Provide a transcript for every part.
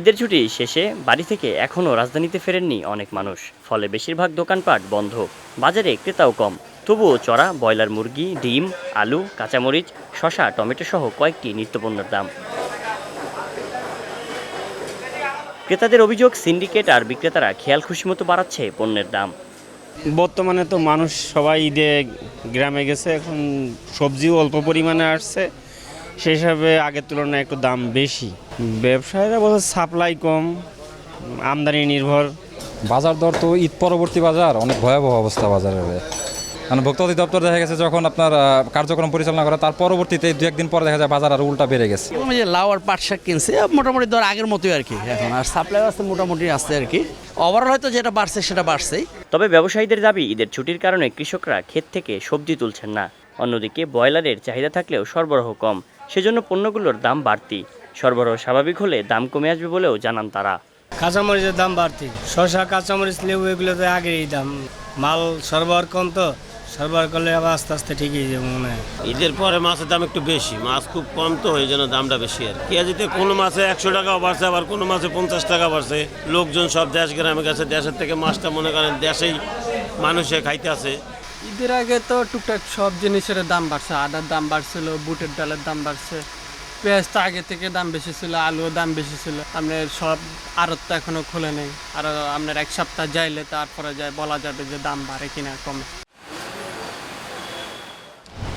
ঈদের ছুটি শেষে বাড়ি থেকে এখনও রাজধানীতে ফেরেননি অনেক মানুষ। ফলে বেশিরভাগ দোকানপাট বন্ধ। বাজারে ক্রেতাও কম। তবুও চড়া, ব্রয়লার মুরগি, ডিম, আলু, কাঁচামরিচ শশা টমেটো সহ কয়েকটি নিত্যপণ্যের দাম। ক্রেতাদের অভিযোগ, সিন্ডিকেট আর বিক্রেতারা খেয়াল খুশি মতো বাড়াচ্ছে পণ্যের দাম। বর্তমানে তো মানুষ সবাই ঈদে গ্রামে গেছে, এখন সবজিও অল্প পরিমাণে আসছে। সেই হিসাবে আগের তুলনায় একটু দাম বেশি। ব্যবসায়ীরা বলছে সাপ্লাই কম আমদানি নির্ভর। বাজার দর তো ঈদ পরবর্তী বাজার অনেক ভয়াবহ অবস্থা বাজারের মানে ভোক্তা অধিদপ্তর দেখা গেছে যখন আপনার কার্যক্রম পরিচালনা করে তার পরবর্তীতে দু একদিন পরে দেখা যায় বাজার আর উল্টা বেড়ে গেছে। যে লাউ আর পাট শাক কিনছে মোটামুটি ধর আগের মতোই আর কি এখন। আর সাপ্লাই আসতে মোটামুটি আসছে আর কি। ওভারঅল হয়তো যেটা বাড়ছে সেটা বাড়ছেই। তবে ব্যবসায়ীদের দাবি ঈদের ছুটির কারণে কৃষকরা ক্ষেত থেকে সবজি তুলছেন না। অন্যদিকে ব্রয়লারের চাহিদা থাকলেও সরবরাহ কম। সেজন্য পণ্যগুলোর দাম বাড়তি। সরবরাহ স্বাভাবিক হলে দাম কমে আসবে বলেও জানান তারা। কাঁচামরিচের দাম বাড়তি। শশা কাঁচামরিচ লেবু এগুলো তো আগেই দাম। মাল সরবরাহ কম তো সরবরাহ করলে আবার আস্তে আস্তে ঠিকই যাবে মনে হয়। ঈদের পরে মাছের দাম একটু বেশি। মাছ খুব কম তো এই জন্য দামটা বেশি আর পেঁয়াজিতে কোনো মাছে একশো টাকাও বাড়ছে আবার কোনো মাছে পঞ্চাশ টাকা বাড়ছে। লোকজন সব দেশ গ্রামে গেছে দেশের থেকে মাছটা মনে করেন দেশেই মানুষে খাইতে আছে ঈদের আগে তো টুকটাক সব জিনিসের দাম বাড়ছে। আদার দাম বাড়ছিল, বুটের ডালের দাম বাড়ছে। পেঁয়াজ তো আগে থেকে দাম বেশি ছিল, আলুও দাম বেশি ছিল। আপনার সব আড়ত তো এখনও খুলে নেই। আর আপনার এক সপ্তাহ যাইলে তারপরে যায় বলা যাবে যে দাম বাড়ে কিনা কমে।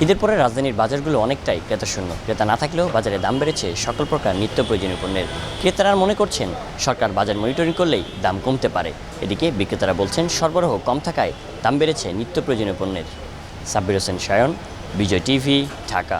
ঈদের পরে রাজধানীর বাজারগুলো অনেকটাই ক্রেতাশূন্য। ক্রেতা না থাকলেও বাজারে দাম বেড়েছে সকল প্রকার নিত্য প্রয়োজনীয় পণ্যের। ক্রেতারা মনে করছেন, সরকার বাজার মনিটরিং করলেই দাম কমতে পারে। এদিকে বিক্রেতারা বলছেন, সরবরাহ কম থাকায় দাম বেড়েছে নিত্য প্রয়োজনীয় পণ্যের। সাব্বির হোসেন সায়ন, বিজয় টিভি, ঢাকা।